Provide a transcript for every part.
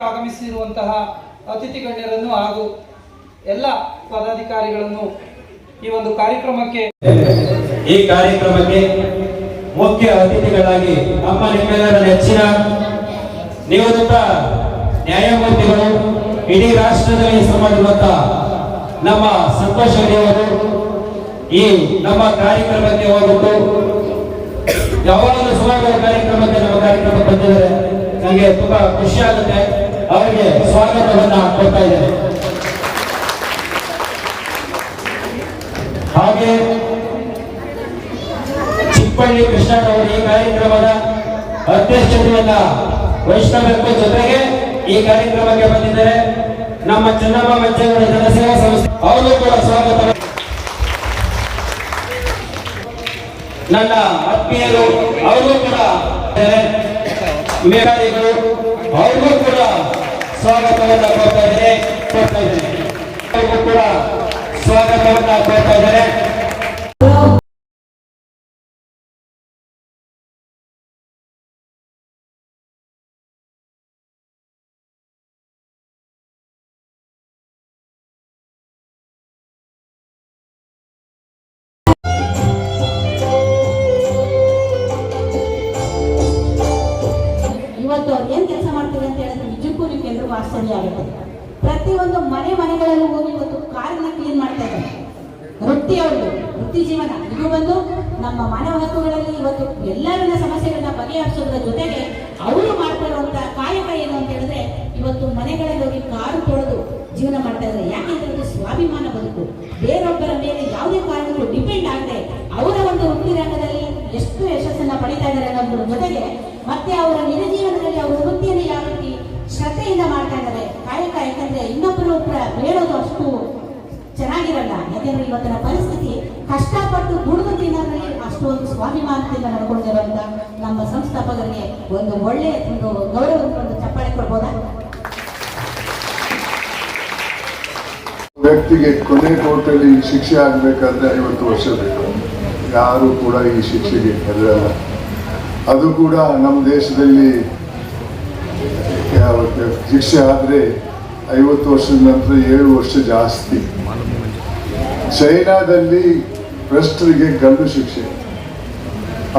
ಆಗಮಿಸಿರುವಂತಹ ಅತಿಥಿ ಗಣ್ಯರನ್ನು ಹಾಗೂ ಎಲ್ಲ ಪದಾಧಿಕಾರಿಗಳನ್ನು ಈ ಒಂದು ಕಾರ್ಯಕ್ರಮಕ್ಕೆ ಈ ಕಾರ್ಯಕ್ರಮಕ್ಕೆ ಮುಖ್ಯ ಅತಿಥಿಗಳಾಗಿ ನಮ್ಮ ನಿಮ್ಮೆಲ್ಲರ ನೆಚ್ಚಿನ ನಿವೃತ್ತ ನ್ಯಾಯಮೂರ್ತಿಗಳು ಇಡೀ ರಾಷ್ಟ್ರದಲ್ಲಿ ಸಂಬಂಧಪಟ್ಟ ನಮ್ಮ ಸಂತೋಷ್ ಅವರು ಈ ನಮ್ಮ ಕಾರ್ಯಕ್ರಮಕ್ಕೆ ಹೋಗಿದ್ದು ಯಾವಾಗಲೂ ಸುಮಾರು ಕಾರ್ಯಕ್ರಮಕ್ಕೆ ನಮ್ಮ ಕಾರ್ಯಕ್ರಮ ಬಂದಿದ್ದಾರೆ. ನನಗೆ ತುಂಬಾ ಖುಷಿ ಆಗುತ್ತೆ. ಅವರಿಗೆ ಸ್ವಾಗತವನ್ನು ಕೊಡ್ತಾ ಇದ್ದೇನೆ. ಹಾಗೆ ಚಿಕ್ಕಪಳ್ಳಿ ಕೃಷ್ಣನವರು ಈ ಕಾರ್ಯಕ್ರಮದ ಅಧ್ಯಕ್ಷತೆಯನ್ನ ವಹಿಸ್ಕೋಬೇಕು ಜೊತೆಗೆ ಈ ಕಾರ್ಯಕ್ರಮಕ್ಕೆ ಬಂದಿದ್ದಾರೆ. ನಮ್ಮ ಚೆನ್ನಮ್ಮ ಮಂಚೇಗೌಡ ಜನಸೇವಾ ಸಂಸ್ಥೆ, ಅವರು ಕೂಡ ಸ್ವಾಗತ. ನನ್ನ ಆತ್ಮೀಯರು, ಅವರು ಕೂಡ. ಮೇಧಾವಿಗಳು ಕೂಡ ಸ್ವಾಗತವನ್ನ ಕೊಡ್ತಾ ಇದ್ದಾರೆ. ಕೊಡ್ತಾ ಇದ್ದಾರೆ. ಕೂಡ ಸ್ವಾಗತವನ್ನ ಕೊಡ್ತಾ ಇದ್ದಾರೆ. ಎಲ್ರಿಗೂ ಆಶ್ಚರ್ಯ ಆಗುತ್ತೆ. ಪ್ರತಿಯೊಂದು ಮನೆ ಮನೆಗಳಲ್ಲೂ ಹೋಗಿ ಇವತ್ತು ಕಾರನ್ನ ಕ್ಲೀನ್ ಮಾಡ್ತಾ ಇದ್ದಾರೆ? ವೃತ್ತಿ ಅವ್ರದ್ದು, ವೃತ್ತಿ ಜೀವನ. ಇದು ಬಂದು ನಮ್ಮ ಮಾನವ ಹಕ್ಕುಗಳಲ್ಲಿ ಇವತ್ತು ಎಲ್ಲರನ್ನ ಸಮಸ್ಯೆಗಳನ್ನ ಬಗೆಹರಿಸೋದ್ರ ಜೊತೆಗೆ ಅವರು ಮಾಡ್ಕೊಳ್ಳುವಂತ ಕಾಯಕ ಏನು ಅಂತ ಹೇಳಿದ್ರೆ ಇವತ್ತು ಮನೆಗಳಲ್ಲಿ ಹೋಗಿ ಕಾರು ತೊಳೆದು ಜೀವನ ಮಾಡ್ತಾ ಇದ್ದಾರೆ. ಯಾಕೆಂದ್ರೆ ಅಂತ ಸ್ವಾಭಿಮಾನ ಬದುಕು ಬೇರೊಬ್ಬರ ಮೇಲೆ ಯಾವುದೇ ಕಾರಣಕ್ಕೂ ಡಿಪೆಂಡ್ ಆಗದೆ ಅವರ ಒಂದು ವೃತ್ತಿ ರಂಗದಲ್ಲಿ ಎಷ್ಟು ಯಶಸ್ಸನ್ನ ಪಡಿತಾ ಇದ್ದಾರೆ ಅನ್ನೋದ್ರ ಜೊತೆಗೆ ಮತ್ತೆ ಅವರ ನಿಜ ಜೀವನದಲ್ಲಿ ಅವರ ವೃತ್ತಿಯನ್ನು ಯಾವ ರೀತಿ ಶ್ರದ್ಧೆಯಿಂದ ಮಾಡ್ತಾ ಇದ್ದಾರೆ. ಕಾಯಕ ಯಾಕಂದ್ರೆ ಇನ್ನೊಬ್ಬರು ಬೇಡೋದು ಅಷ್ಟು ಚೆನ್ನಾಗಿರಲ್ಲ. ಯಾಕೆಂದ್ರೆ ಇವತ್ತಿನ ಪರಿಸ್ಥಿತಿ ಕಷ್ಟಪಟ್ಟು ದುಡಿದು ತಿನ್ನೋದ್ರಲ್ಲಿ ಅಷ್ಟೊಂದು ಸ್ವಾಭಿಮಾನದಿಂದ ನಡ್ಕೊಂಡಿರುವಂತ ನಮ್ಮ ಸಂಸ್ಥಾಪಕರಿಗೆ ಒಂದು ಒಳ್ಳೆ ಒಂದು ಗೌರವ ಒಂದು ಚಪ್ಪಾಳೆ ಕೊಡ್ಬೋದಾ? ವ್ಯಕ್ತಿಗೆ ಕೊನೆ ಕೋರ್ಟಲ್ಲಿ ಶಿಕ್ಷೆ ಆಗಬೇಕಾದ್ರೆ ಐವತ್ತು ವರ್ಷ ಬೇಕು. ಯಾರು ಕೂಡ ಈ ಶಿಕ್ಷೆಗೆ ಹೆದರಲ್ಲ. ಅದು ಕೂಡ ನಮ್ಮ ದೇಶದಲ್ಲಿ ಯಾವ- ಶಿಕ್ಷೆ ಆದರೆ ಐವತ್ತು ವರ್ಷದ ನಂತರ ಏಳು ವರ್ಷ ಜಾಸ್ತಿ. ಚೈನಾದಲ್ಲಿ ಭ್ರಷ್ಟರಿಗೆ ಗಲ್ಲು ಶಿಕ್ಷೆ.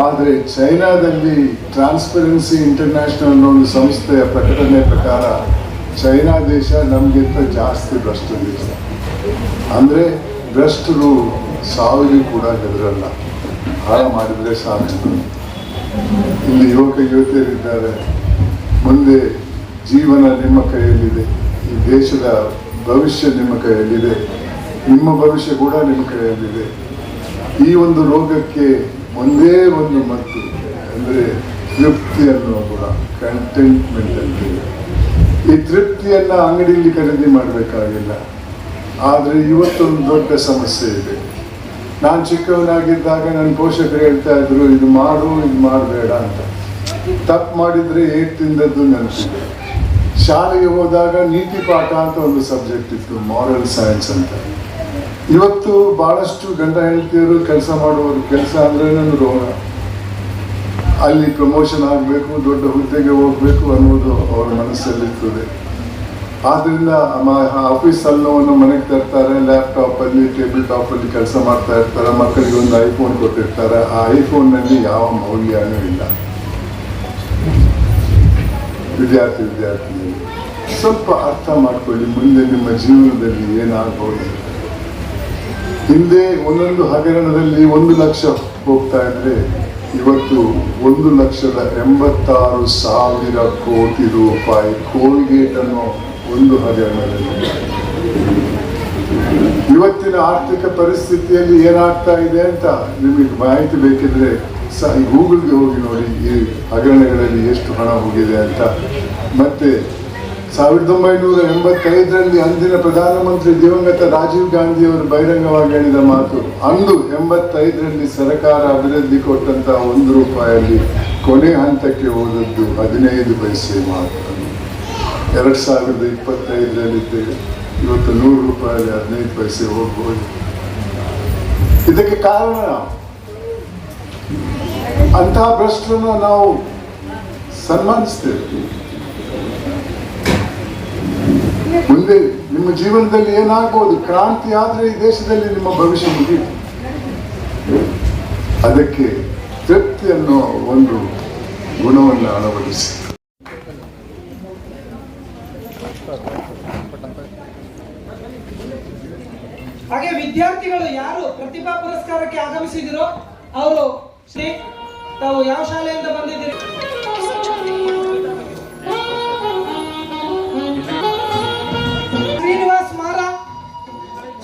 ಆದರೆ ಚೈನಾದಲ್ಲಿ ಟ್ರಾನ್ಸ್ಪರೆನ್ಸಿ ಇಂಟರ್ನ್ಯಾಷನಲ್ ಅನ್ನೋ ಒಂದು ಸಂಸ್ಥೆಯ ಪ್ರಕಟಣೆ ಪ್ರಕಾರ ಚೈನಾ ದೇಶ ನಮಗಿಂತ ಜಾಸ್ತಿ ಭ್ರಷ್ಟ ದೇಶ. ಅಂದರೆ ಭ್ರಷ್ಟರು ಸಾವಿಗೆ ಕೂಡ ಗೆದ್ರಲ್ಲ ಹಾಳ ಮಾಡಿದರೆ ಸಾಕು. ಇಲ್ಲಿ ಯುವಕ ಯುವತಿಯರಿದ್ದಾರೆ. ಮುಂದೆ ಜೀವನ ನಿಮ್ಮ ಕೈಯಲ್ಲಿದೆ, ಈ ದೇಶದ ಭವಿಷ್ಯ ನಿಮ್ಮ ಕೈಯಲ್ಲಿದೆ, ನಿಮ್ಮ ಭವಿಷ್ಯ ಕೂಡ ನಿಮ್ಮ ಕೈಯಲ್ಲಿದೆ. ಈ ಒಂದು ರೋಗಕ್ಕೆ ಒಂದೇ ಒಂದು ಮದ್ದು ಅಂದರೆ ತೃಪ್ತಿ ಅನ್ನೋ ಕೂಡ ಕಂಟೆಂಟ್ಮೆಂಟ್ ಅಂತೀವಿ ಈ ತೃಪ್ತಿಯನ್ನು ಅಂಗಡಿಯಲ್ಲಿ ಖರೀದಿ ಮಾಡಬೇಕಾಗಿಲ್ಲ. ಆದರೆ ಇವತ್ತೊಂದು ದೊಡ್ಡ ಸಮಸ್ಯೆ ಇದೆ. ನಾನು ಚಿಕ್ಕವನಾಗಿದ್ದಾಗ ನನ್ನ ಪೋಷಕರು ಹೇಳ್ತಾ ಇದ್ರು, ಇದು ಮಾಡು, ಇದು ಮಾಡಬೇಡ ಅಂತ. ತಪ್ಪು ಮಾಡಿದರೆ ಏಟ್ ತಿಂದದ್ದು ನೆನಪಿದೆ. ಶಾಲೆಗೆ ಹೋದಾಗ ನೀತಿ ಪಾಠ ಅಂತ ಒಂದು ಸಬ್ಜೆಕ್ಟ್ ಇತ್ತು ಮಾರಲ್ ಸೈನ್ಸ್ ಅಂತ. ಇವತ್ತು ಬಹಳಷ್ಟು ಗಂಡ ಹೆಂಡತಿಯರು ಕೆಲಸ ಮಾಡುವವರು ಕೆಲಸ ಅಂದ್ರೆ ರೋಣ ಅಲ್ಲಿ ಪ್ರಮೋಷನ್ ಆಗಬೇಕು, ದೊಡ್ಡ ಹುದ್ದೆಗೆ ಹೋಗಬೇಕು ಅನ್ನೋದು ಅವರ ಮನಸ್ಸಲ್ಲಿರ್ತದೆ. ಆದ್ರಿಂದ ಆಫೀಸ್ ಅಲ್ಲವನ್ನು ಮನೆಗೆ ತರ್ತಾರೆ ಲ್ಯಾಪ್ಟಾಪಲ್ಲಿ ಟೇಬಲ್ ಟಾಪ್ ಅಲ್ಲಿ ಕೆಲಸ ಮಾಡ್ತಾ ಇರ್ತಾರೆ, ಮಕ್ಕಳಿಗೆ ಒಂದು ಐಫೋನ್ ಕೊಟ್ಟಿರ್ತಾರೆ. ಆ ಐಫೋನ್ನಲ್ಲಿ ಯಾವ ಮೌಲ್ಯನೂ ಇಲ್ಲ. ವಿದ್ಯಾರ್ಥಿ ವಿದ್ಯಾರ್ಥಿನಿ ಸ್ವಲ್ಪ ಅರ್ಥ ಮಾಡ್ಕೊಳ್ಳಿ ಮುಂದೆ ನಿಮ್ಮ ಜೀವನದಲ್ಲಿ ಏನಾಗಬಹುದು ಹಿಂದೆ ಒಂದೊಂದು ಹಗರಣದಲ್ಲಿ ಒಂದು ಲಕ್ಷ ಹೋಗ್ತಾ ಇದ್ರೆ, ಇವತ್ತು ಒಂದು ಲಕ್ಷದ ಎಂಬತ್ತಾರು ಸಾವಿರ ಕೋಟಿ ರೂಪಾಯಿ ಕೋಲ್ಗೇಟ್ ಅನ್ನೋ ಒಂದು ಹಗರಣದಲ್ಲಿ. ಇವತ್ತಿನ ಆರ್ಥಿಕ ಪರಿಸ್ಥಿತಿಯಲ್ಲಿ ಏನಾಗ್ತಾ ಇದೆ ಅಂತ ನಿಮಗೆ ಮಾಹಿತಿ ಬೇಕಿದ್ರೆ ಸ ಗೂಗಲ್ಗೆ ಹೋಗಿ ನೋಡಿ ಈ ಹಗರಣಗಳಲ್ಲಿ ಎಷ್ಟು ಹಣ ಹೋಗಿದೆ ಅಂತ. ಮತ್ತೆ ಸಾವಿರದ ಒಂಬೈನೂರ ಎಂಬತ್ತೈದರಲ್ಲಿ ಅಂದಿನ ಪ್ರಧಾನಮಂತ್ರಿ ದಿವಂಗತ ರಾಜೀವ್ ಗಾಂಧಿಯವರು ಬಹಿರಂಗವಾಗಿ ಹೇಳಿದ ಮಾತು, ಅಂದು ಎಂಬತ್ತೈದರಲ್ಲಿ ಸರ್ಕಾರ ಅಭಿವೃದ್ಧಿ ಕೊಟ್ಟಂತಹ ಒಂದು ರೂಪಾಯಲ್ಲಿ ಕೊನೆ ಹಂತಕ್ಕೆ ಹೋದದ್ದು ಹದಿನೈದು ಪೈಸೆ ಮಾತ್ರ. ಎರಡು ಸಾವಿರದ ಇಪ್ಪತ್ತೈದರಲ್ಲಿದ್ದೇವೆ. ಇವತ್ತು ನೂರು ರೂಪಾಯಲ್ಲಿ ಹದಿನೈದು ಪೈಸೆ ಹೋಗ್ಬೋದು. ಇದಕ್ಕೆ ಕಾರಣ ಅಂತಹ ಭ್ರಷ್ಟರನ್ನು ನಾವು ಸನ್ಮಾನಿಸ್ತೇವೆ ಮುಂದೆ ನಿಮ್ಮ ಜೀವನದಲ್ಲಿ ಏನಾಗಬಹುದು ಕ್ರಾಂತಿ ಆದ್ರೆ ಈ ದೇಶದಲ್ಲಿ ನಿಮ್ಮ ಭವಿಷ್ಯ ಮುಗಿಯಿತು ಅದಕ್ಕೆ ತೃಪ್ತಿ ಅನ್ನೋ ಒಂದು ಗುಣವನ್ನು ಅಳವಡಿಸಿ. ಹಾಗೆ ವಿದ್ಯಾರ್ಥಿಗಳು ಯಾರು ಪ್ರತಿಭಾ ಪುರಸ್ಕಾರಕ್ಕೆ ಆಗಮಿಸಿದಿರೋ, ಅವರು ಶ್ರೀ ತಾವು ಯಾವ ಶಾಲೆಯಿಂದ ಬಂದಿದ್ದೀರಿ? ಶ್ರೀನಿವಾಸ್ ಮಾರ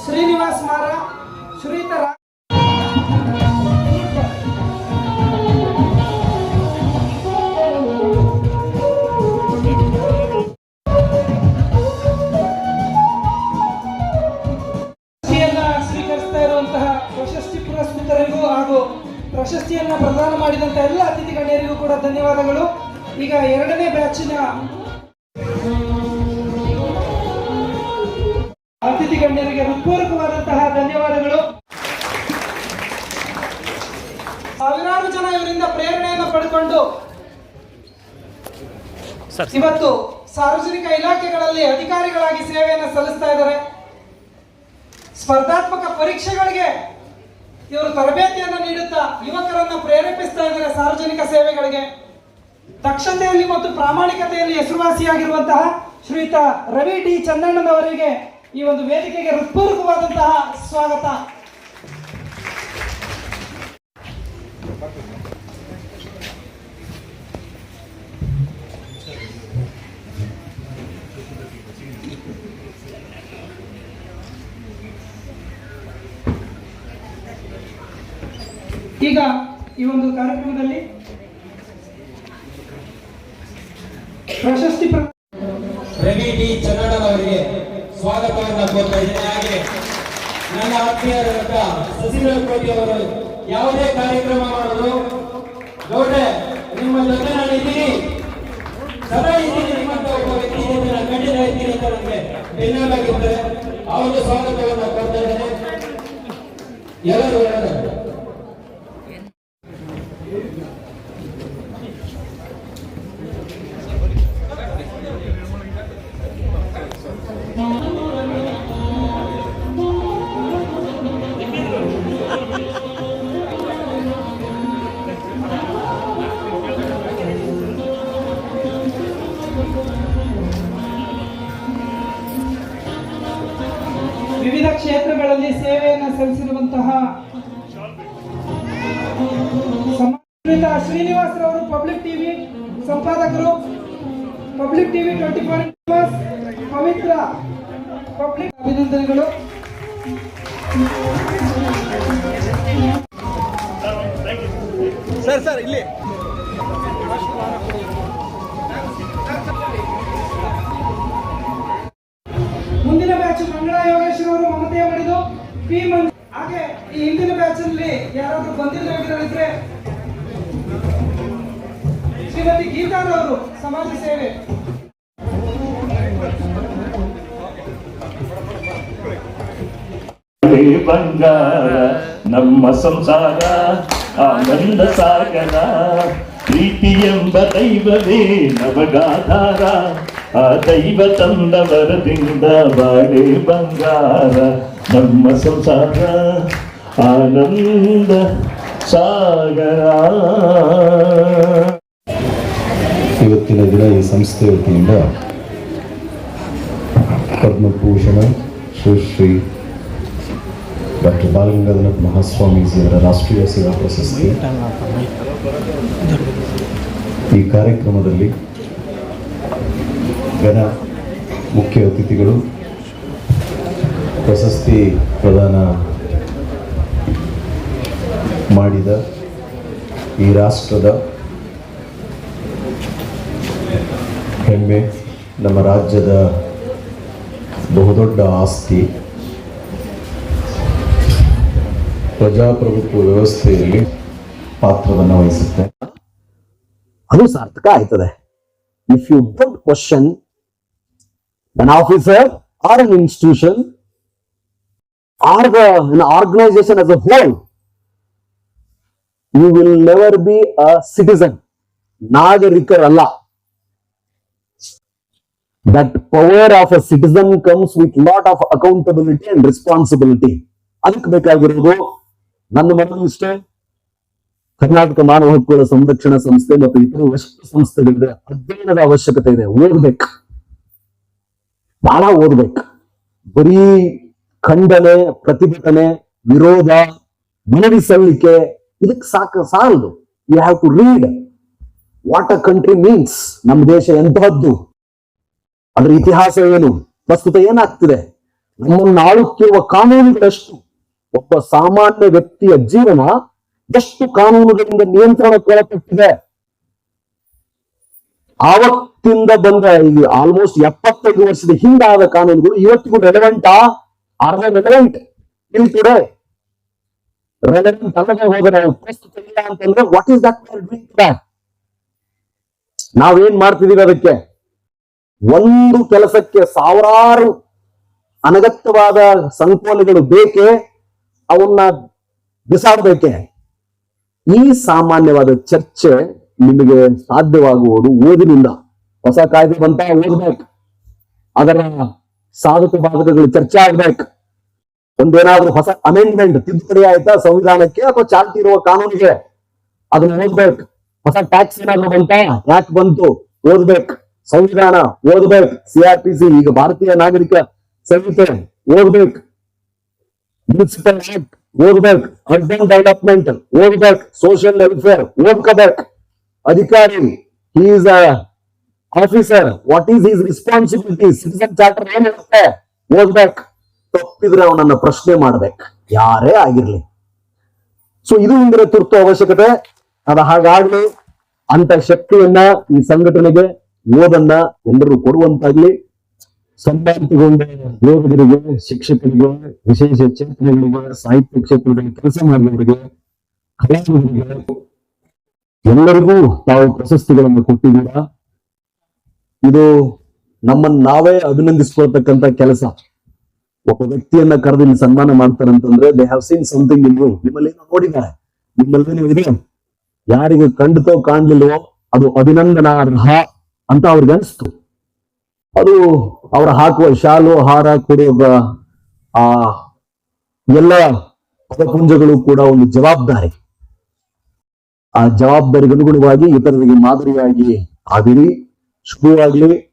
ಶ್ರೀನಿವಾಸ್ ಮಾರ. ಅತಿಥಿ ಗಣ್ಯರಿಗೆ ಹೃತ್ಪೂರ್ವಕವಾದಂತಹ ಧನ್ಯವಾದಗಳು. ಸಾವಿರಾರು ಜನ ಇವರಿಂದ ಪ್ರೇರಣೆಯನ್ನು ಪಡೆದುಕೊಂಡು ಇವತ್ತು ಸಾರ್ವಜನಿಕ ಇಲಾಖೆಗಳಲ್ಲಿ ಅಧಿಕಾರಿಗಳಾಗಿ ಸೇವೆಯನ್ನು ಸಲ್ಲಿಸ್ತಾ ಇದ್ದಾರೆ. ಸ್ಪರ್ಧಾತ್ಮಕ ಪರೀಕ್ಷೆಗಳಿಗೆ ಇವರು ತರಬೇತಿಯನ್ನು ನೀಡುತ್ತಾ ಯುವಕರನ್ನು ಪ್ರೇರೇಪಿಸ್ತಾ ಇದ್ದಾರೆ ಸಾರ್ವಜನಿಕ ಸೇವೆಗಳಿಗೆ. ದಕ್ಷತೆಯಲ್ಲಿ ಮತ್ತು ಪ್ರಾಮಾಣಿಕತೆಯಲ್ಲಿ ಹೆಸರುವಾಸಿಯಾಗಿರುವಂತಹ ಶ್ರೀಯುತ ರವಿ ಡಿ ಚಂದಣ್ಣನವರಿಗೆ ಈ ಒಂದು ವೇದಿಕೆಗೆ ಹೃತ್ಪೂರ್ವಕವಾದಂತಹ ಸ್ವಾಗತ. ಈಗ ಈ ಒಂದು ಕಾರ್ಯಕ್ರಮದಲ್ಲಿ ಪ್ರಶಸ್ತಿ ಪ್ರ- ರವಿ ಡಿ ಚನ್ನಣ್ಣನವರಿಗೆ ಸ್ವಾಗತವನ್ನ ಕೋರ್ತಾ ಇದ್ದೇನೆ. ಹಾಗೆ ನನ್ನ ಆತ್ಮೀಯರಾದ ಸಸಿಗಳ ಕೋಟಿ ಅವರು ಯಾವುದೇ ಕಾರ್ಯಕ್ರಮ ಮಾಡಲು ಗೌಡ್ರೆ, ನಿಮ್ಮ ಜೊತೆ ನಾನು ಇದ್ದೀನಿ. ಸದಾ ಇದ್ದೀನಿ. ನಿಮ್ಮಂತ ಒಬ್ಬ ವ್ಯಕ್ತಿ ಜೊತೆ ಇದ್ದೀನಿ ಅಂತ ನನಗೆ ಬೆನ್ನೆಲಾಗಿದ್ದಾರೆ ಅವರ ಸ್ವಾಗತವನ್ನ ಕೋರ್ತಾ ಎಲ್ಲರೂ ಮುಂದಿನ ಬ್ಯಾಚ್ ಮಂಗಳ ಯೋಗೇಶ್ವರ ಅವರು ಮಮತೆ ಮಾಡಿದ್ದು ಪಿ ಮಂಜು ಹಾಗೆ ಈ ಹಿಂದಿನ ಬ್ಯಾಚ್ ಅಲ್ಲಿ ಯಾರಾದ್ರೂ ಬಂದಿರೋರಿದ್ರೆ ಶ್ರೀಮತಿ ಗೀತಾರವರು ಸಮಾಜ ಸೇವೆ. ಬಂಗಾರ, ನಮ್ಮ ಸಂಸಾರ, ಆನಂದ ಸಾಗರ ಪ್ರೀತಿ ಎಂಬ ದೈವವೇ ನವಗಾಧಾರ ಆ ದೈವ ತಂದ ವರದಿಂದ ಬಾಳೆ ಬಂಗಾರ, ನಮ್ಮ ಸಂಸಾರ ಆನಂದ ಸಾಗರ. ಇವತ್ತಿನ ದಿನ ಈ ಸಂಸ್ಥೆ ವತಿಯಿಂದ ಪದ್ಮಭೂಷಣ ಶ್ರೀ ಡಾಕ್ಟರ್ ಬಾಲಗಂಗಾಧರನಾಥ್ ಮಹಾಸ್ವಾಮೀಜಿಯವರ ರಾಷ್ಟ್ರೀಯ ಸೇವಾ ಪ್ರಶಸ್ತಿ. ಈ ಕಾರ್ಯಕ್ರಮದಲ್ಲಿ ಘನ ಮುಖ್ಯ ಅತಿಥಿಗಳು, ಪ್ರಶಸ್ತಿ ಪ್ರದಾನ ಮಾಡಿದ ಈ ರಾಷ್ಟ್ರದ ಹೆಮ್ಮೆ, ನಮ್ಮ ರಾಜ್ಯದ ಬಹುದೊಡ್ಡ ಆಸ್ತಿ. ಪ್ರಜಾಪ್ರಭುತ್ವ ವ್ಯವಸ್ಥೆಯಲ್ಲಿ ಪಾತ್ರವನ್ನು ವಹಿಸುತ್ತೆ. ಅದು ಸಾರ್ಥಕ ಆಯ್ತದೆ. If you don't question an officer or an institution or the, an organization as a whole, you will never be a citizen. ನಾಗರಿಕರಲ್ಲ that power of a citizen comes with lot of accountability and responsibility ಅದಕ್ಕೆ ಬೇಕಾಗಿರೋದು ನನ್ನ ಮನವಿ ಇಷ್ಟೇ ಕರ್ನಾಟಕ ಮಾನವ ಹಕ್ಕುಗಳ ಸಂರಕ್ಷಣಾ ಸಂಸ್ಥೆ ಮತ್ತು ಇತರ ಎಷ್ಟು ಸಂಸ್ಥೆಗಳಿದೆ ಅಧ್ಯಯನದ ಅವಶ್ಯಕತೆ ಇದೆ ಓದ್ಬೇಕು ಬಹಳ ಓದ್ಬೇಕು. ಬರೀ ಖಂಡನೆ, ಪ್ರತಿಭಟನೆ, ವಿರೋಧ, ಮನವಿ ಸಲ್ಲಿಕೆ, ಇದಕ್ಕೆ ಸಾಕ, ಸಾಲದು. You have to read what a country means ನಮ್ಮ ದೇಶ ಎಂತಹದ್ದು? ಅದರ ಇತಿಹಾಸ ಏನು? ಪ್ರಸ್ತುತ ಏನಾಗ್ತಿದೆ? ನಮ್ಮನ್ನು ಆಳುತ್ತಿರುವ ಕಾನೂನುಗಳಷ್ಟು. ಒಬ್ಬ ಸಾಮಾನ್ಯ ವ್ಯಕ್ತಿಯ ಜೀವನ ಎಷ್ಟು ಕಾನೂನುಗಳಿಂದ ನಿಯಂತ್ರಣಕ್ಕೊಳಪಟ್ಟಿದೆ ಆವತ್ತಿಂದ ಬಂದ ಈ ಆಲ್ಮೋಸ್ಟ್ ಎಪ್ಪತ್ತೈದು ವರ್ಷದ ಹಿಂದಾದ ಕಾನೂನುಗಳು ಇವತ್ತಿಗೂ ರೆಲೆವೆಂಟಾ ಆರ್ ರೆಲೆವೆಂಟ್ ಇಲ್ ಟುಡೇ ರೆಲೆವೆಂಟ್ ಅಲ್ಲದೆ ಹೋದರೆ ಪ್ರಸ್ತುತ ಇಲ್ಲ ಅಂತಂದ್ರೆ ವಾಟ್ ಈಸ್ ದಟ್ ದಟ್ ನಾವೇನ್ ಮಾಡ್ತಿದೀವಿ ಅದಕ್ಕೆ? ಒಂದು ಕೆಲಸಕ್ಕೆ ಸಾವಿರಾರು ಅನಗತ್ಯವಾದ ಸಂಕೋಲೆಗಳು ಬೇಕೆ ಅವನ್ನ ಬಿಸಾಡಬೇಕೆ? ಈ ಸಾಮಾನ್ಯವಾದ ಚರ್ಚೆ ನಿಮಗೆ ಸಾಧ್ಯವಾಗುವುದು ಓದಿನಿಂದ. ಹೊಸ ಕಾಯ್ದೆ ಬಂತ ಓದ್ಬೇಕು. ಅದರ ಸಾಧಕ ಬಾಧಕಗಳು ಚರ್ಚೆ ಆಗ್ಬೇಕು. ಒಂದೇನಾದ್ರೂ ಹೊಸ ಅಮೆಂಡ್ಮೆಂಟ್ ತಿದ್ದುಪಡಿ ಆಯ್ತಾ ಸಂವಿಧಾನಕ್ಕೆ ಅಥವಾ ಚಾಲ್ತಿ ಇರುವ ಕಾನೂನಿಗೆ? ಅದನ್ನ ಓದ್ಬೇಕು. ಹೊಸ ಟ್ಯಾಕ್ಸ್ ಏನಾದ್ರು ಬಂತ? ಯಾಕೆ ಬಂತು? ಓದ್ಬೇಕು. ಸಂವಿಧಾನ ಓದ್ಬೇಕು. ಸಿ ಈಗ ಭಾರತೀಯ ನಾಗರಿಕ ಸಂಹಿತೆ ಓದ್ಬೇಕು. ಮುನ್ಸಿಪಲ್ ಆಕ್ಟ್ ಓದ್ಬೇಕು. ಅರ್ಬನ್ ಡೆವಲಪ್ಮೆಂಟ್ ಓದ್ಬೇಕು. ಸೋಷಿಯಲ್ ವೆಲ್ಫೇರ್ ಓದ್ಕೋಬೇಕು. ಅಧಿಕಾರಿ is a officer what is is responsibility citizen charter ಏನ್ ಹೇಳುತ್ತೆ ಓದ್ಬೇಕು. ತಪ್ಪಿದ್ರೆ ಅವನನ್ನ ಪ್ರಶ್ನೆ ಮಾಡ್ಬೇಕು. ಯಾರೇ ಆಗಿರ್ಲಿ. ಸೊ ಇದು ಹಿಂದಿರೋ ತುರ್ತು ಅವಶ್ಯಕತೆ. ಅದ ಹಾಗಾಗ್ಲಿ, ಅಂತ ಶಕ್ತಿಯನ್ನ ಈ ಸಂಘಟನೆಗೆ, ಓದನ್ನ ಎಲ್ಲರೂ ಕೊಡುವಂತಾಗ್ಲಿ ಸಂಬಂಧಿಗೊಂಡ ಯೋಗರಿಗೆ ಶಿಕ್ಷಕರಿಗೆ, ವಿಶೇಷ ಚೇತನಗಳಿಗೆ, ಸಾಹಿತ್ಯ ಕ್ಷೇತ್ರದಲ್ಲಿ ಕೆಲಸ ಮಾಡಿದವರಿಗೆ, ಕಲಾವಿದರಿಗೆ, ಎಲ್ಲರಿಗೂ ತಾವು ಪ್ರಶಸ್ತಿಗಳನ್ನು ಕೊಟ್ಟಿದ್ದೀರಾ? ಇದು ನಮ್ಮನ್ನ ನಾವೇ ಅಭಿನಂದಿಸ್ಕೊಳ್ತಕ್ಕಂತ ಕೆಲಸ. ಒಬ್ಬ ವ್ಯಕ್ತಿಯನ್ನ ಕರೆದು ಇಲ್ಲಿ ಸನ್ಮಾನ ಮಾಡ್ತಾರೆ ಅಂತಂದ್ರೆ they have seen something in you ನಿಮ್ಮಲ್ಲಿ ಏನೋ ನೋಡಿದ್ದಾರೆ. ನಿಮ್ಮಲ್ಲಿ ನೀವು ಇದೆ. ಯಾರಿಗೆ ಕಂಡಿತೋ ಕಾಣ್ಲಿಲ್ವೋ ಅದು ಅಭಿನಂದನಾರ್ಹ ಅಂತ ಅವ್ರಿಗೆ ಅನಿಸ್ತು. ಅದು ಅವ್ರ ಹಾಕುವ ಶಾಲು, ಹಾರ ಕೊಡುವ ಆ, ಎಲ್ಲ ಪದಪುಂಜಗಳು ಕೂಡ ಒಂದು ಜವಾಬ್ದಾರಿ. ಆ ಜವಾಬ್ದಾರಿಗೆ ಅನುಗುಣವಾಗಿ ಇತರರಿಗೆ ಮಾದರಿಯಾಗಿ ಆಗಿರಿ Spuraglu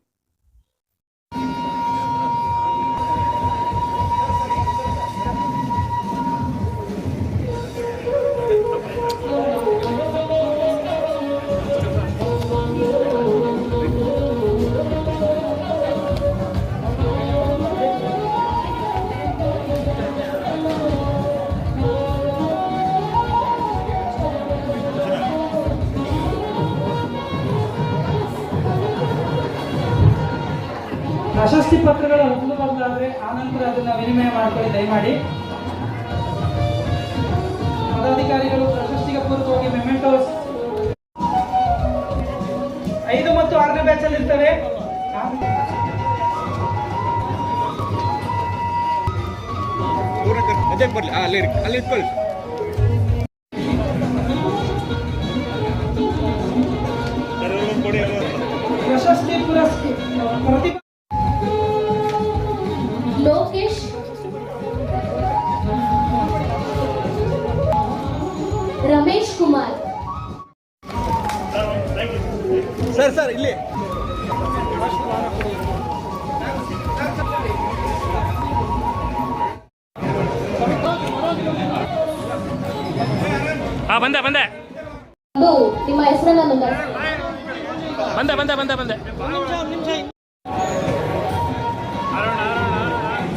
ದಯಮಾಡಿ ಪದಾಧಿಕಾರಿಗಳು ಪ್ರಶಸ್ತಿಗೆ ಪೂರ್ವಕವಾಗಿ ಮೆಮೆಂಟೋಸ್. ಐದು ಮತ್ತು ಆರನೇ ಬ್ಯಾಚ್ ಅಲ್ಲಿ ಇರ್ತವೆ. ಅಜಯ್ ಬರ್ಲಿ. ಅಲ್ಲಿ ಅಲ್ಲಿ ಇಟ್ಕೊಳ್ಳಿ.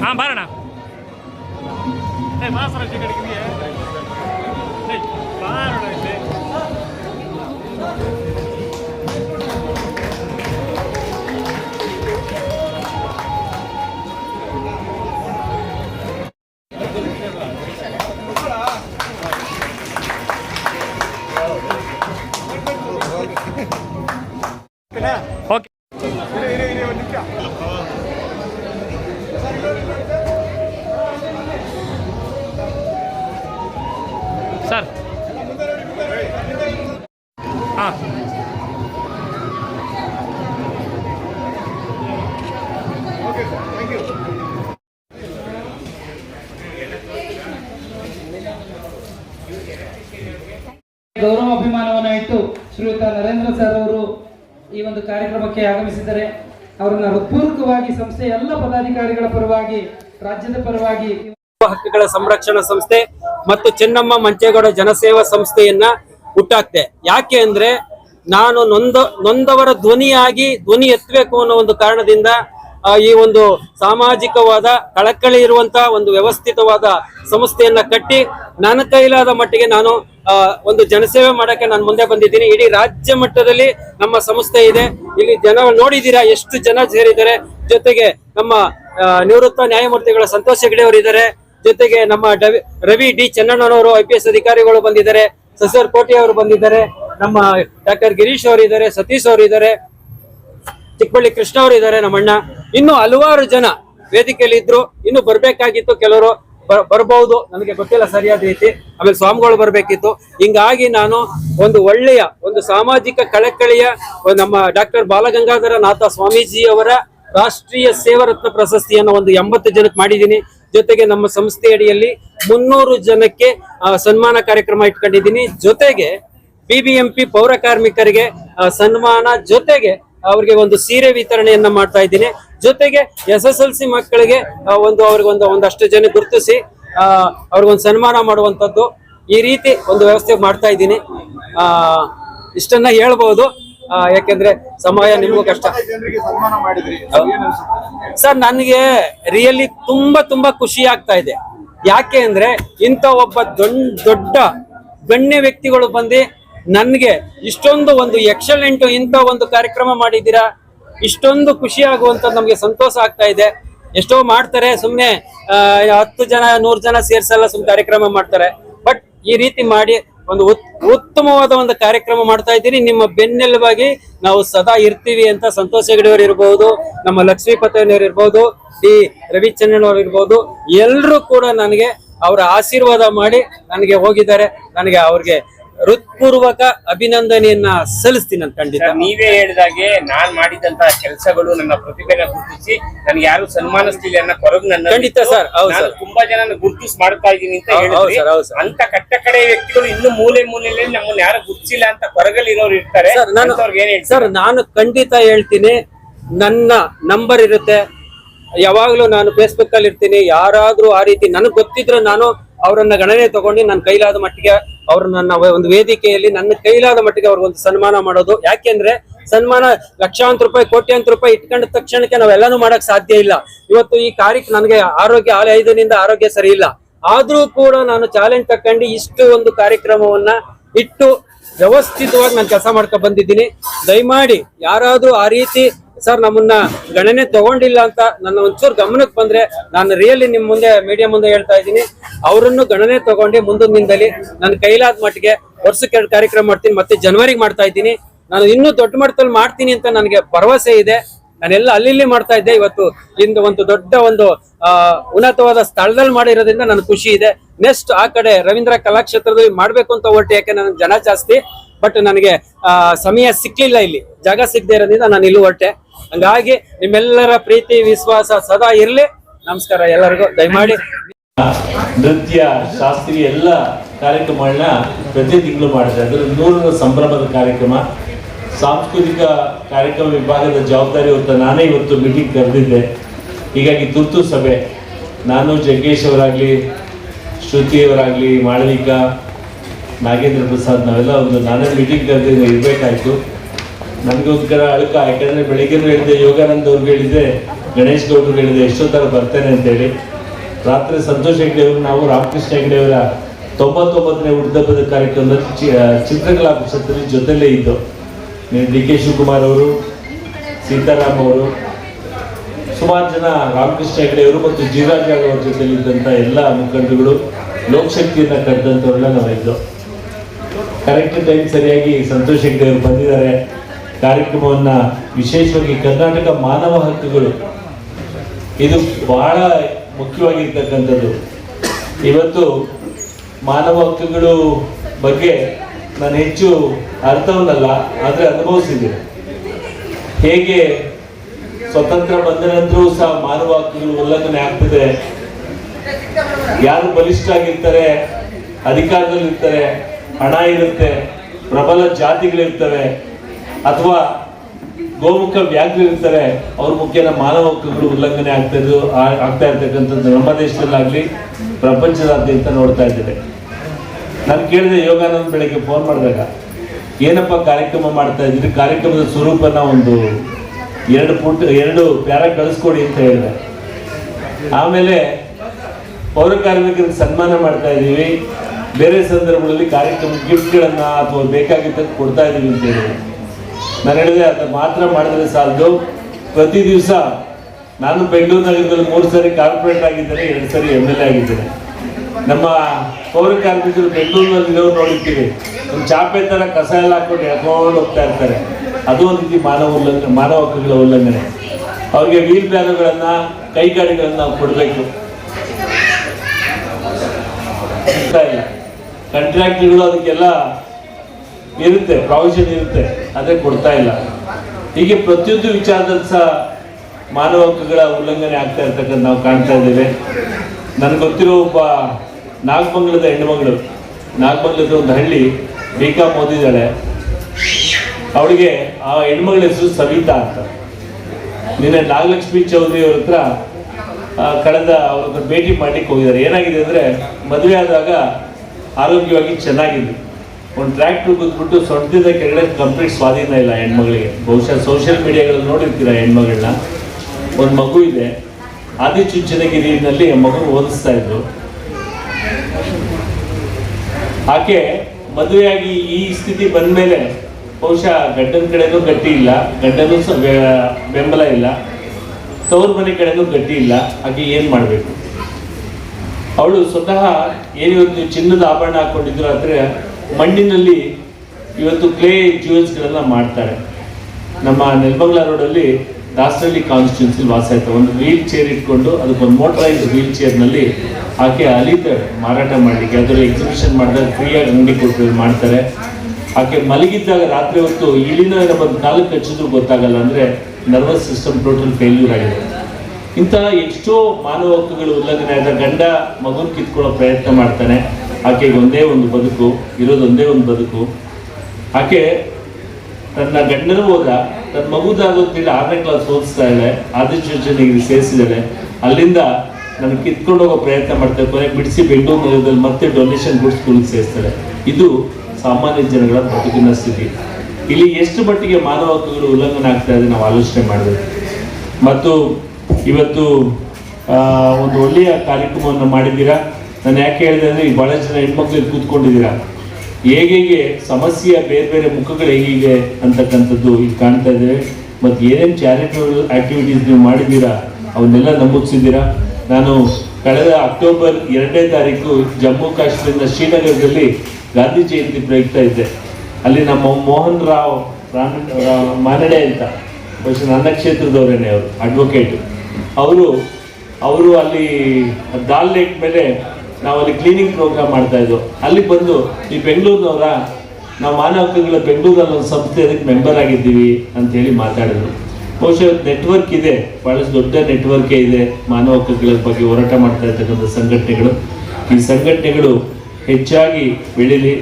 ஆ பாருண்ணா. ஏய் மாசம் கிடைக்குது ಗೌರವ ಅಭಿಮಾನವನ್ನು ಇಟ್ಟು ಶ್ರೀಯುತ ನರೇಂದ್ರ ಸರ್ ಅವರು ಈ ಒಂದು ಕಾರ್ಯಕ್ರಮಕ್ಕೆ ಆಗಮಿಸಿದ್ದಾರೆ ಅವರನ್ನ ಹೃತ್ಪೂರ್ವಕವಾಗಿ ಸಂಸ್ಥೆಯ ಎಲ್ಲ ಪದಾಧಿಕಾರಿಗಳ ಪರವಾಗಿ, ರಾಜ್ಯದ ಪರವಾಗಿ ಹಕ್ಕುಗಳ ಸಂರಕ್ಷಣಾ ಸಂಸ್ಥೆ ಮತ್ತು ಚೆನ್ನಮ್ಮ ಮಂಚೇಗೌಡ ಜನಸೇವಾ ಸಂಸ್ಥೆಯನ್ನ ಹುಟ್ಟಾಕ್ತೆ. ಯಾಕೆ ಅಂದ್ರೆ ನಾನು ನೊಂದ, ನೊಂದವರ ಧ್ವನಿಯಾಗಿ ಧ್ವನಿ ಎತ್ತಬೇಕು ಅನ್ನೋ ಒಂದು ಕಾರಣದಿಂದ ಈ ಒಂದು ಸಾಮಾಜಿಕವಾದ ಕಳಕಳಿ ಇರುವಂತಹ ಒಂದು ವ್ಯವಸ್ಥಿತವಾದ ಸಂಸ್ಥೆಯನ್ನ ಕಟ್ಟಿ ನನ್ನ ಕೈಲಾದ ಮಟ್ಟಿಗೆ ನಾನು ಒಂದು ಜನಸೇವೆ ಮಾಡಕ್ಕೆ ನಾನು ಮುಂದೆ ಬಂದಿದ್ದೀನಿ. ಇಡೀ ರಾಜ್ಯ ಮಟ್ಟದಲ್ಲಿ ನಮ್ಮ ಸಂಸ್ಥೆ ಇದೆ. ಇಲ್ಲಿ ಜನ ನೋಡಿದ್ದೀರಾ ಎಷ್ಟು ಜನ ಸೇರಿದ್ದಾರೆ. ಜೊತೆಗೆ ನಮ್ಮ ನಿವೃತ್ತ ನ್ಯಾಯಮೂರ್ತಿಗಳ ಸಂತೋಷ್ ಹೆಗಡೆ ಅವರು ಇದ್ದಾರೆ. ಜೊತೆಗೆ ನಮ್ಮ ರವಿ ಡಿ ಚೆನ್ನಣ್ಣನವರು ಐ ಪಿ ಎಸ್ ಅಧಿಕಾರಿಗಳು ಬಂದಿದ್ದಾರೆ. ಸಸರ್ ಕೋಟಿ ಅವರು ಬಂದಿದ್ದಾರೆ. ನಮ್ಮ ಡಾಕ್ಟರ್ ಗಿರೀಶ್ ಅವರು ಇದ್ದಾರೆ, ಸತೀಶ್ ಅವರು ಇದ್ದಾರೆ. ಚಿಕ್ಕಬಳ್ಳಿ ಕೃಷ್ಣ ಅವರು ಇದ್ದಾರೆ ನಮ್ಮಣ್ಣ. ಇನ್ನು ಹಲವಾರು ಜನ ವೇದಿಕೆಯಲ್ಲಿ ಇದ್ರು. ಇನ್ನು ಬರ್ಬೇಕಾಗಿತ್ತು ಕೆಲವರು. ಬರಬಹುದು ನನಗೆ ಗೊತ್ತಿಲ್ಲ ಸರಿಯಾದ ರೀತಿ. ಆಮೇಲೆ ಸ್ವಾಮಿಗಳು ಬರಬೇಕಿತ್ತು. ಹಿಂಗಾಗಿ ನಾನು ಒಂದು ಒಳ್ಳೆಯ, ಒಂದು ಸಾಮಾಜಿಕ ಕಳಕಳಿಯ ನಮ್ಮ ಡಾಕ್ಟರ್ ಬಾಲಗಂಗಾಧರ ನಾಥ ಸ್ವಾಮೀಜಿ ಅವರ ರಾಷ್ಟ್ರೀಯ ಸೇವರತ್ನ ಪ್ರಶಸ್ತಿಯನ್ನು ಒಂದು ಎಂಬತ್ತು ಜನಕ್ಕೆ ಮಾಡಿದ್ದೀನಿ. ಜೊತೆಗೆ ನಮ್ಮ ಸಂಸ್ಥೆ ಅಡಿಯಲ್ಲಿ ಮುನ್ನೂರು ಜನಕ್ಕೆ ಸನ್ಮಾನ ಕಾರ್ಯಕ್ರಮ ಇಟ್ಕೊಂಡಿದ್ದೀನಿ. ಜೊತೆಗೆ ಬಿಬಿಎಂಪಿ ಪೌರ ಕಾರ್ಮಿಕರಿಗೆ ಸನ್ಮಾನ ಜೊತೆಗೆ ಅವರಿಗೆ ಒಂದು ಸೀರೆ ವಿತರಣೆಯನ್ನ ಮಾಡ್ತಾ ಇದ್ದೀನಿ. ಜೊತೆಗೆ ಎಸ್ ಎಸ್ ಎಲ್ ಸಿ ಮಕ್ಕಳಿಗೆ ಒಂದು ಅವ್ರಿಗೊಂದು ಒಂದಷ್ಟು ಜನ ಗುರುತಿಸಿ ಅವ್ರಿಗೊಂದು ಸನ್ಮಾನ ಮಾಡುವಂಥದ್ದು ಈ ರೀತಿ ಒಂದು ವ್ಯವಸ್ಥೆ ಮಾಡ್ತಾ ಇದ್ದೀನಿ. ಇಷ್ಟನ್ನ ಹೇಳ್ಬೋದು. ಆ, ಯಾಕೆಂದ್ರೆ ಸಮಯ ನಿಮಗೂ ಕಷ್ಟ. ಸರ್ ನನಗೆ ರಿಯಲಿ ತುಂಬಾ ತುಂಬಾ ಖುಷಿ ಆಗ್ತಾ ಇದೆ. ಯಾಕೆ ಅಂದ್ರೆ ಇಂಥ ಒಬ್ಬ ದೊಡ್ಡ ದೊಡ್ಡ ಗಣ್ಯ ವ್ಯಕ್ತಿಗಳು ಬಂದು ನನ್ಗೆ ಇಷ್ಟೊಂದು ಒಂದು ಎಕ್ಸಲೆಂಟ್ ಇಂಥ ಒಂದು ಕಾರ್ಯಕ್ರಮ ಮಾಡಿದ್ದೀರಾ? ಇಷ್ಟೊಂದು ಖುಷಿ ಆಗುವಂತ ನಮಗೆ ಸಂತೋಷ ಆಗ್ತಾ ಇದೆ. ಎಷ್ಟೋ ಮಾಡ್ತಾರೆ ಸುಮ್ಮನೆ ಹತ್ತು ಜನ, ನೂರು ಜನ ಸೇರ್ಸಲ್ಲ ಸುಮ್ಮನೆ ಕಾರ್ಯಕ್ರಮ ಮಾಡ್ತಾರೆ. ಬಟ್ ಈ ರೀತಿ ಮಾಡಿ ಒಂದು ಉತ್- ಉತ್ತಮವಾದ ಒಂದು ಕಾರ್ಯಕ್ರಮ ಮಾಡ್ತಾ ಇದ್ದೀನಿ. ನಿಮ್ಮ ಬೆನ್ನೆಲುಬಾಗಿ ನಾವು ಸದಾ ಇರ್ತೀವಿ ಅಂತ ಸಂತೋಷ್ ಹೆಗಡೆಯವರು ಇರ್ಬೋದು, ನಮ್ಮ ಲಕ್ಷ್ಮೀಪತಿಯವರು ಇರ್ಬೋದು, ಡಿ. ರವಿಚಂದ್ರನ್ ಅವರು ಇರ್ಬೋದು ಎಲ್ಲರೂ ಕೂಡ ನನಗೆ ಅವರ ಆಶೀರ್ವಾದ ಮಾಡಿ ನನಗೆ ಹೋಗಿದ್ದಾರೆ. ನನಗೆ ಅವ್ರಿಗೆ ಹೃತ್ಪೂರ್ವಕ ಅಭಿನಂದನೆಯನ್ನ ಸಲ್ಲಿಸ್ತೀನಿ ಖಂಡಿತ ನೀವೇ ಹೇಳಿದಾಗೆ ನಾನ್ ಮಾಡಿದಂತಹ ಕೆಲಸಗಳು ನನ್ನ ಪ್ರತಿಭೆನ ಗುರುತಿಸಿ ನನ್ಗೆ ಯಾರು ಸನ್ಮಾನಿಸ್ತಿಲ್ಲ ಅನ್ನೋ ಕೊರಗು ನನ್ನ ಖಂಡಿತ ಸರ್, ಹೌದು ಸರ್. ತುಂಬಾ ಜನ ಗುರುತಿಸಿ ಮಾಡ್ತಾ ಇದ್ದೀನಿ ಅಂತ ಹೇಳಿದ್ರಿ. ಅಂತ ಕಟ್ಟ ಕಡೆ ವ್ಯಕ್ತಿಗಳು ಇನ್ನು ಮೂಲೆ ಮೂಲೆಯಲ್ಲಿ ನಮ್ಮನ್ನ ಯಾರು ಗುರುತಿಸಿಲ್ಲ ಅಂತ ಕೊರಗಲ್ಲಿ ಇರೋರು ಇರ್ತಾರೆ? ಸರ್ ನಾನು ಖಂಡಿತ ಹೇಳ್ತೀನಿ ನನ್ನ ನಂಬರ್ ಇರುತ್ತೆ ಯಾವಾಗ್ಲೂ ನಾನು ಫೇಸ್ಬುಕ್ ಅಲ್ಲಿ ಇರ್ತೀನಿ ಯಾರಾದ್ರೂ ಆ ರೀತಿ ನನಗೆ ಗೊತ್ತಿದ್ರೆ ನಾನು ಅವರನ್ನ ಗಣನೆ ತಗೊಂಡು ನನ್ನ ಕೈಲಾದ ಮಟ್ಟಿಗೆ ಅವ್ರು ನನ್ನ ಒಂದು ವೇದಿಕೆಯಲ್ಲಿ ನನ್ನ ಕೈಲಾದ ಮಟ್ಟಿಗೆ ಅವ್ರಿಗೊಂದು ಸನ್ಮಾನ ಮಾಡೋದು. ಯಾಕೆಂದ್ರೆ ಸನ್ಮಾನ ಲಕ್ಷಾಂತರ ರೂಪಾಯಿ, ಕೋಟ್ಯಾಂತರ ರೂಪಾಯಿ ಇಟ್ಕೊಂಡ ತಕ್ಷಣಕ್ಕೆ ನಾವೆಲ್ಲಾನು ಮಾಡಕ್ ಸಾಧ್ಯ ಇಲ್ಲ. ಇವತ್ತು ಈ ಕಾರ್ಯಕ್ಕೆ ನನಗೆ ಆರೋಗ್ಯ ಆಲೆ ಐದರಿಂದ ಆರೋಗ್ಯ ಸರಿ ಇಲ್ಲ. ಆದ್ರೂ ಕೂಡ ನಾನು ಚಾಲೆಂಜ್ ತಕ್ಕಂಡು ಇಷ್ಟು ಒಂದು ಕಾರ್ಯಕ್ರಮವನ್ನ ಇಟ್ಟು ವ್ಯವಸ್ಥಿತವಾಗಿ ನಾನು ಕೆಲಸ ಮಾಡ್ಕೊ ಬಂದಿದ್ದೀನಿ. ದಯಮಾಡಿ ಯಾರಾದ್ರೂ ಆ ರೀತಿ ಸರ್, ನಮ್ಮನ್ನ ಗಣನೆ ತಗೊಂಡಿಲ್ಲ ಅಂತ ನನ್ನ ಒಂಚೂರು ಗಮನಕ್ಕೆ ಬಂದ್ರೆ ನಾನು ರಿಯಲಿ ನಿಮ್ ಮುಂದೆ ಮೀಡಿಯಾ ಮುಂದೆ ಹೇಳ್ತಾ ಇದ್ದೀನಿ. ಅವರನ್ನು ಗಣನೆ ತಗೊಂಡು ಮುಂದಿನ ದಿನದಲ್ಲಿ. ನನ್ನ ಕೈಲಾದ ಮಟ್ಟಿಗೆ ವರ್ಷಕ್ಕೆ ಎರಡು ಕಾರ್ಯಕ್ರಮ ಮಾಡ್ತೀನಿ, ಮತ್ತೆ ಜನವರಿಗೆ ಮಾಡ್ತಾ ಇದ್ದೀನಿ. ನಾನು ಇನ್ನೂ ದೊಡ್ಡ ಮಟ್ಟದಲ್ಲಿ ಮಾಡ್ತೀನಿ ಅಂತ ನನಗೆ ಭರವಸೆ ಇದೆ. ನಾನೆಲ್ಲ ಅಲ್ಲಿ ಇಲ್ಲಿ ಮಾಡ್ತಾ ಇದ್ದೆ. ಇವತ್ತು ಇಂದು ಒಂದು ದೊಡ್ಡ ಒಂದು ಉನ್ನತವಾದ ಸ್ಥಳದಲ್ಲಿ ಮಾಡಿರೋದ್ರಿಂದ ನನಗೆ ಖುಷಿ ಇದೆ. ನೆಕ್ಸ್ಟ್ ಆ ಕಡೆ ರವೀಂದ್ರ ಕಲಾಕ್ಷೇತ್ರದಲ್ಲಿ ಮಾಡ್ಬೇಕು ಅಂತ ಹೊರಟು, ಯಾಕೆ ನನಗೆ ಜನ ಜಾಸ್ತಿ ಬಟ್ ನನಗೆ ಸಮಯ ಸಿಕ್ಕಲಿಲ್ಲ ಇಲ್ಲಿ. ಜಾಗ ಸಿಗದೆ ಇರೋದ್ರಿಂದ ನಾನು ಇಲ್ಲಿ ಹೊರಟೆ. ಹಂಗಾಗಿ ನಿಮ್ಮೆಲ್ಲರ ಪ್ರೀತಿ, ವಿಶ್ವಾಸ ಸದಾ ಇರಲಿ. ನಮಸ್ಕಾರ ಎಲ್ಲರಿಗೂ. ದಯಮಾಡಿ. ನೃತ್ಯ, ಶಾಸ್ತ್ರೀಯ ಎಲ್ಲ ಕಾರ್ಯಕ್ರಮಗಳನ್ನ ಪ್ರತಿ ತಿಂಗಳು ಮಾಡಿದೆ ಅದರ ನೂರರ ಸಂಭ್ರಮದ ಕಾರ್ಯಕ್ರಮ. ಸಾಂಸ್ಕೃತಿಕ ಕಾರ್ಯಕ್ರಮ ವಿಭಾಗದ ಜವಾಬ್ದಾರಿ ಹೊತ್ತ ನಾನೇ ಇವತ್ತು ಮೀಟಿಂಗ್ ಕರೆದಿದ್ದೆ. ಹೀಗಾಗಿ ತುರ್ತು ಸಭೆ. ನಾನು ಜಗ್ಗೇಶ್ ಅವರಾಗಲಿ ಶ್ರುತಿಯವರಾಗಲಿ ಮಾಳವಿಕಾ, ನಾಗೇಂದ್ರ ಪ್ರಸಾದ್, ನಾವೆಲ್ಲ ಒಂದು ನಾನೇ ಮೀಟಿಂಗ್ ಕರೆದಿದ್ದೆ. ಇರಬೇಕಾಯ್ತು. ನನಗೆ ಒಂಥರ ಅಳುಕ, ಯಾಕಂದ್ರೆ ಬೆಳಿಗ್ಗೆನೂ ಹೇಳಿದೆ ಯೋಗಾನಂದ್ ಅವ್ರಿಗೆ ಹೇಳಿದೆ ಗಣೇಶ್ ಗೌಡ್ರಿಗೆ ಹೇಳಿದೆ, ಎಷ್ಟೊತ್ತರ ಬರ್ತೇನೆ ಅಂತೇಳಿ. ರಾತ್ರಿ ಸಂತೋಷ್ ಹೆಗ್ಡೆ ಅವರು, ನಾವು ರಾಮಕೃಷ್ಣ ಹೆಗ್ಡೆ ಅವರ ತೊಂಬತ್ತೊಂಬತ್ತನೇ ಹುಟ್ಟಿದ ಕಾರ್ಯಕ್ರಮದಲ್ಲಿ ಚಿ- ಚಿತ್ರಕಲಾ ಪರಿಷತ್ತಲ್ಲಿ ಜೊತೆಲೇ ಇದ್ದು. ಡಿ ಕೆ ಶಿವಕುಮಾರ್ ಅವರು, ಸೀತಾರಾಮ್ ಅವರು, ಸುಮಾರು ಜನ ರಾಮಕೃಷ್ಣ ಹೆಗ್ಡೆ ಅವರು ಮತ್ತು ಜೀರಾಜ್ ಅವರ ಜೊತೆಲಿ ಇದ್ದಂಥ ಎಲ್ಲ ಮುಖಂಡರುಗಳು ಲೋಕಶಕ್ತಿಯನ್ನ ನಾವು ಇದ್ದು ಕರೆಕ್ಟ್ ಟೈಮ್ ಸರಿಯಾಗಿ ಸಂತೋಷ್ ಹೆಗ್ಡೆ ಅವರು ಬಂದಿದ್ದಾರೆ. ಕಾರ್ಯಕ್ರಮವನ್ನ ವಿಶೇಷವಾಗಿ ಕರ್ನಾಟಕ ಮಾನವ ಹಕ್ಕುಗಳು. ಇದು ಬಹಳ ಮುಖ್ಯವಾಗಿರ್ತಕ್ಕಂಥದ್ದು. ಇವತ್ತು ಮಾನವ ಹಕ್ಕುಗಳು ಬಗ್ಗೆ ನಾನು ಹೆಚ್ಚು ಅರ್ಥವನ್ನಲ್ಲ, ಆದರೆ ಅನುಭವಿಸಿದ್ದೀನಿ. ಹೇಗೆ ಸ್ವತಂತ್ರ ಬಂದ ನಂತರವೂ ಸಹ ಮಾನವ ಹಕ್ಕುಗಳು ಉಲ್ಲಂಘನೆ ಆಗ್ತದೆ. ಯಾರು ಬಲಿಷ್ಠ ಆಗಿರ್ತಾರೆ ಅಧಿಕಾರದಲ್ಲಿರ್ತಾರೆ, ಹಣ ಇರುತ್ತೆ, ಪ್ರಬಲ ಜಾತಿಗಳಿರ್ತವೆ ಅಥವಾ ಗೋಮುಖ ವ್ಯಾಘ್ರಿರ್ತಾರೆ ಅವ್ರ ಮುಖ್ಯನ ಮಾನವ ಹಕ್ಕುಗಳು ಉಲ್ಲಂಘನೆ ಆಗ್ತಾ ಇದ್ದು ಆಗ್ತಾ ಇರ್ತಕ್ಕಂಥದ್ದು ನಮ್ಮ ದೇಶದಲ್ಲಾಗ್ಲಿ, ಪ್ರಪಂಚದಾದ್ಯಂತ ನೋಡ್ತಾ ಇದ್ದೇವೆ. ನಾನು ಕೇಳಿದೆ ಯೋಗಾನಂದ್ ಬೆಳಗ್ಗೆ ಫೋನ್ ಮಾಡಿದಾಗ, ಏನಪ್ಪ ಕಾರ್ಯಕ್ರಮ ಮಾಡ್ತಾ ಇದ್ದೀರಿ? ಕಾರ್ಯಕ್ರಮದ ಸ್ವರೂಪನ ಒಂದು ಎರಡು ಪುಟ್, ಎರಡು ಪ್ಯಾರ ಕಳಿಸ್ಕೊಡಿ ಅಂತ ಹೇಳಿದೆ. ಆಮೇಲೆ ಪೌರ ಕಾರ್ಮಿಕರಿಗೆ ಸನ್ಮಾನ ಮಾಡ್ತಾ ಇದ್ದೀವಿ. ಬೇರೆ ಸಂದರ್ಭಗಳಲ್ಲಿ ಕಾರ್ಯಕ್ರಮ ಗಿಫ್ಟ್ಗಳನ್ನ ಅಥವಾ ಬೇಕಾಗಿದ್ದಕ್ಕೆ ಕೊಡ್ತಾ ಇದ್ದೀವಿ ಅಂತ ಹೇಳಿದೆ. ಹೇಳಿದೆ ಅದು ಮಾತ್ರ ಮಾಡಿದ್ರೆ ಸಾಲದು. ಪ್ರತಿ ದಿವಸ ನಾನು ಬೆಂಗಳೂರು ನಗರದಲ್ಲಿ ಮೂರು ಸರಿ ಕಾರ್ಪೊರೇಟ್ ಆಗಿದ್ದೇನೆ, ಎರಡು ಸರಿ ಎಂ ಎಲ್ ಎ ಆಗಿದ್ದೇನೆ. ನಮ್ಮ ಪೌರ ಕಾರ್ಮಿಕರು ಬೆಂಗಳೂರಿನಲ್ಲಿ ಇರೋರು ನೋಡಿರ್ತೀವಿ. ಒಂದು ಚಾಪೆ ಥರ ಕಸ ಎಲ್ಲ ಹಾಕೊಂಡು ಎಳ್ಕೊಂಡು ಹೋಗ್ತಾ ಇರ್ತಾರೆ. ಅದು ಒಂದು ರೀತಿ ಮಾನವ ಉಲ್ಲಂಘನೆ ಮಾನವ ಹಕ್ಕುಗಳ ಉಲ್ಲಂಘನೆ. ಅವ್ರಿಗೆ ವೀಲ್ ಬ್ಯಾನುಗಳನ್ನ ಕೈಗಾಡಿಗಳನ್ನು ನಾವು ಕೊಡಬೇಕು. ಇಲ್ಲ. ಕಾಂಟ್ರಾಕ್ಟ್ಗಳು ಅದಕ್ಕೆಲ್ಲ ಇರುತ್ತೆ, ಪ್ರಾವಿಷನ್ ಇರುತ್ತೆ. ಅದೇ ಕೊಡ್ತಾ ಇಲ್ಲ. ಹೀಗೆ ಪ್ರತಿಯೊಂದು ವಿಚಾರದಲ್ಲಿ ಸಹ ಮಾನವ ಹಕ್ಕುಗಳ ಉಲ್ಲಂಘನೆ ಆಗ್ತಾ ಇರ್ತಕ್ಕಂಥ ನಾವು ಕಾಣ್ತಾ ಇದ್ದೇವೆ. ನನಗೆ ಗೊತ್ತಿರೋ ಒಬ್ಬ ನಾಗಮಂಗಲದ ಹೆಣ್ಣುಮಗಳು ನಾಗಮಂಗಲದ ಒಂದು ಹಳ್ಳಿ, ಬಿ ಕಾಮ್ ಓದಿದ್ದಾಳೆ ಅವಳಿಗೆ ಆ ಹೆಣ್ಮಗಳ ಹೆಸರು ಸವಿತಾ ಅಂತ. ನಿನ್ನೆ ನಾಗಲಕ್ಷ್ಮಿ ಚೌಧರಿ ಅವ್ರ ಹತ್ರ ಕಳೆದ ಅವ್ರ ಭೇಟಿ ಮಾಡ್ಲಿಕ್ಕೆ ಹೋಗಿದ್ದಾರೆ. ಏನಾಗಿದೆ ಅಂದ್ರೆ ಮದುವೆ ಆದಾಗ ಆರೋಗ್ಯವಾಗಿ ಚೆನ್ನಾಗಿದ್ರು ಒಂದು ಟ್ರ್ಯಾಕ್ಟರ್ ಕೂತ್ಬಿಟ್ಟು ಸೊಂಟದಿಂದ ಕೆಳಗಡೆ ಕಂಪ್ಲೀಟ್ ಸ್ವಾಧೀನ ಇಲ್ಲ ಹೆಣ್ಮಗಳಿಗೆ. ಬಹುಶಃ ಸೋಷಿಯಲ್ ಮೀಡಿಯಾಗಳಲ್ಲಿ ನೋಡಿರ್ತೀರ ಹೆಣ್ಮಗಳನ್ನ? ಒಂದು ಮಗು ಇದೆ. ಆದಿಚುಂಚನಗಿರಿನಲ್ಲಿ ಮಗು ಓದಿಸ್ತಾ ಇದ್ರು. ಆಕೆ ಮದುವೆಯಾಗಿ ಈ ಸ್ಥಿತಿ ಬಂದ ಮೇಲೆ ಬಹುಶಃ ಗಂಡನ ಕಡೆನೂ ಗಟ್ಟಿ ಇಲ್ಲ. ಬೆ- ಬೆಂಬಲ ಇಲ್ಲ. ತವ್ರ ಮನೆ ಕಡೆನೂ ಗಟ್ಟಿ ಇಲ್ಲ. ಆಕೆ ಏನು ಮಾಡಬೇಕು? ಅವಳು ಸ್ವತಃ ಏನಿವತ್ತು ನೀವು ಚಿನ್ನದ ಆಭರಣ ಹಾಕೊಂಡಿದ್ರು ಆದ್ರೆ ಮಣ್ಣಿನಲ್ಲಿ ಇವತ್ತು ಕ್ಲೇ ಜ್ಯೂವೆಲ್ಸ್ಗಳೆಲ್ಲ ಮಾಡ್ತಾರೆ. ನಮ್ಮ ನೆಲಮಂಗಲ ರೋಡಲ್ಲಿ ದಾಸರಳ್ಳಿ ಕಾನ್ಸ್ಟಿಟ್ಯೂನ್ಸಿ ವಾಸ ಆಯ್ತು ಒಂದು ವೀಲ್ ಚೇರ್ ಇಟ್ಕೊಂಡು ಅದಕ್ಕೊಂದು ಮೋಟರೈಸ್ ವೀಲ್ ಚೇರ್ನಲ್ಲಿ ಆಕೆ ಅಲಿತಾಳೆ ಮಾರಾಟ ಮಾಡಲಿಕ್ಕೆ ಅದರ ಎಕ್ಸಿಬಿಷನ್ ಮಾಡಿದಾಗ ಫ್ರೀಯಾಗಿ ಅಂಗಡಿ ಕೊಟ್ಟು ಮಾಡ್ತಾರೆ. ಆಕೆ ಮಲಗಿದ್ದಾಗ ರಾತ್ರಿ ಹೊತ್ತು ಇಳಿನ ಒಂದು ಕಾಲಕ್ಕೆ ಹಚ್ಚಿದ್ರು ಗೊತ್ತಾಗಲ್ಲ ಅಂದ್ರೆ ನರ್ವಸ್ ಸಿಸ್ಟಮ್ ಟೋಟಲ್ ಫೇಲ್ಯೂರ್ ಆಗಿದೆ. ಇಂತಹ ಎಷ್ಟೋ ಮಾನವ ಹಕ್ಕುಗಳು ಉಲ್ಲಂಘನೆ ಆದ ಗಂಡ ಮಗುನ್ ಕಿತ್ಕೊಳ್ಳೋ ಪ್ರಯತ್ನ ಮಾಡ್ತಾನೆ. ಆಕೆಗೆ ಒಂದೇ ಒಂದು ಬದುಕು ಇರೋದೊಂದೇ ಒಂದೇ ಬದುಕು. ಆಕೆ ತನ್ನ ಗಂಡನೂ ಹೋದ, ತನ್ನ ಮಗುದಾಗೋದಿಲ್ಲ ಆರನೇ ಕ್ಲಾಸ್ ಓದಿಸ್ತಾ ಇದ್ದಾಳೆ, ಆದಿಚುಂಚನಿಗೆ ಸೇರಿಸಿದ್ದಾಳೆ. ಅಲ್ಲಿಂದ ನನಗೆ ಕಿತ್ಕೊಂಡು ಹೋಗೋ ಪ್ರಯತ್ನ ಮಾಡ್ತಾರೆ ಕೊನೆಗೆ ಬಿಡಿಸಿ ಬೆಂಗಳೂರು ನಗರದಲ್ಲಿ ಮತ್ತೆ ಡೊನೇಷನ್ ಗುಡ್ ಸ್ಕೂಲ್ಗೆ ಸೇರಿಸ್ತಾರೆ. ಇದು ಸಾಮಾನ್ಯ ಜನಗಳ ಬದುಕಿನ ಸ್ಥಿತಿ. ಇಲ್ಲಿ ಎಷ್ಟು ಮಟ್ಟಿಗೆ ಮಾನವ ಹಕ್ಕುಗಳು ಉಲ್ಲಂಘನೆ ಆಗ್ತಾ ಇದೆ ನಾವು ಆಲೋಚನೆ ಮಾಡಬೇಕು ಮತ್ತು ಇವತ್ತು ಒಂದು ಒಳ್ಳೆಯ ಕಾರ್ಯಕ್ರಮವನ್ನು ಮಾಡಿದ್ದೀರಾ? ನಾನು ಯಾಕೆ ಹೇಳಿದೆ ಅಂದರೆ ಈಗ ಭಾಳ ಜನ ಹೆಣ್ಮಕ್ಳು ಇಲ್ಲಿ ಕೂತ್ಕೊಂಡಿದ್ದೀರಾ? ಹೇಗೆ ಸಮಸ್ಯೆಯ ಬೇರೆ ಬೇರೆ ಮುಖಗಳು ಹೇಗಿದೆ ಅಂತಕ್ಕಂಥದ್ದು ಈಗ ಕಾಣ್ತಾ ಇದ್ದೇವೆ ಮತ್ತು ಏನೇನು ಚಾರಿಟಬಲ್ ಆಕ್ಟಿವಿಟೀಸ್ ನೀವು ಮಾಡಿದ್ದೀರಾ? ಅವನ್ನೆಲ್ಲ ನಮೂದಿಸಿದ್ದೀರಾ? ನಾನು ಕಳೆದ ಅಕ್ಟೋಬರ್ ಎರಡನೇ ತಾರೀಕು ಜಮ್ಮು ಕಾಶ್ಮೀರದ ಶ್ರೀನಗರದಲ್ಲಿ ಗಾಂಧಿ ಜಯಂತಿ ಪ್ರಯುಕ್ತ ಇದ್ದೆ. ಅಲ್ಲಿ ನಮ್ಮ ಮೋಹನ್ ರಾವ್ ಮಾನಡೆ ಅಂತ, ಬಹುಶಃ ನನ್ನ ಕ್ಷೇತ್ರದವರೇನೆ ಅವರು ಅಡ್ವೊಕೇಟ್ ಅವರು ಅವರು ಅಲ್ಲಿ ದಾಲ್ ಲೇಕ್ ಮೇಲೆ ನಾವು ಅಲ್ಲಿ ಕ್ಲೀನಿಂಗ್ ಪ್ರೋಗ್ರಾಮ್ ಮಾಡ್ತಾ ಇದ್ವು. ಅಲ್ಲಿ ಬಂದು ಈ ಬೆಂಗಳೂರಿನವರ ನಾವು ಮಾನವ ಹಕ್ಕುಗಳ ಬೆಂಗಳೂರಲ್ಲಿ ಒಂದು ಸಂಸ್ಥೆ ಅದಕ್ಕೆ ಮೆಂಬರ್ ಆಗಿದ್ದೀವಿ ಅಂತ ಹೇಳಿ ಮಾತಾಡಿದ್ರು. ಬಹುಶಃ ನೆಟ್ವರ್ಕ್ ಇದೆ, ಬಹಳಷ್ಟು ದೊಡ್ಡ ನೆಟ್ವರ್ಕೇ ಇದೆ, ಮಾನವ ಹಕ್ಕುಗಳ ಬಗ್ಗೆ ಹೋರಾಟ ಮಾಡ್ತಾ ಇರ್ತಕ್ಕಂಥ ಸಂಘಟನೆಗಳು. ಈ ಸಂಘಟನೆಗಳು ಹೆಚ್ಚಾಗಿ ಬೆಳೀಲಿ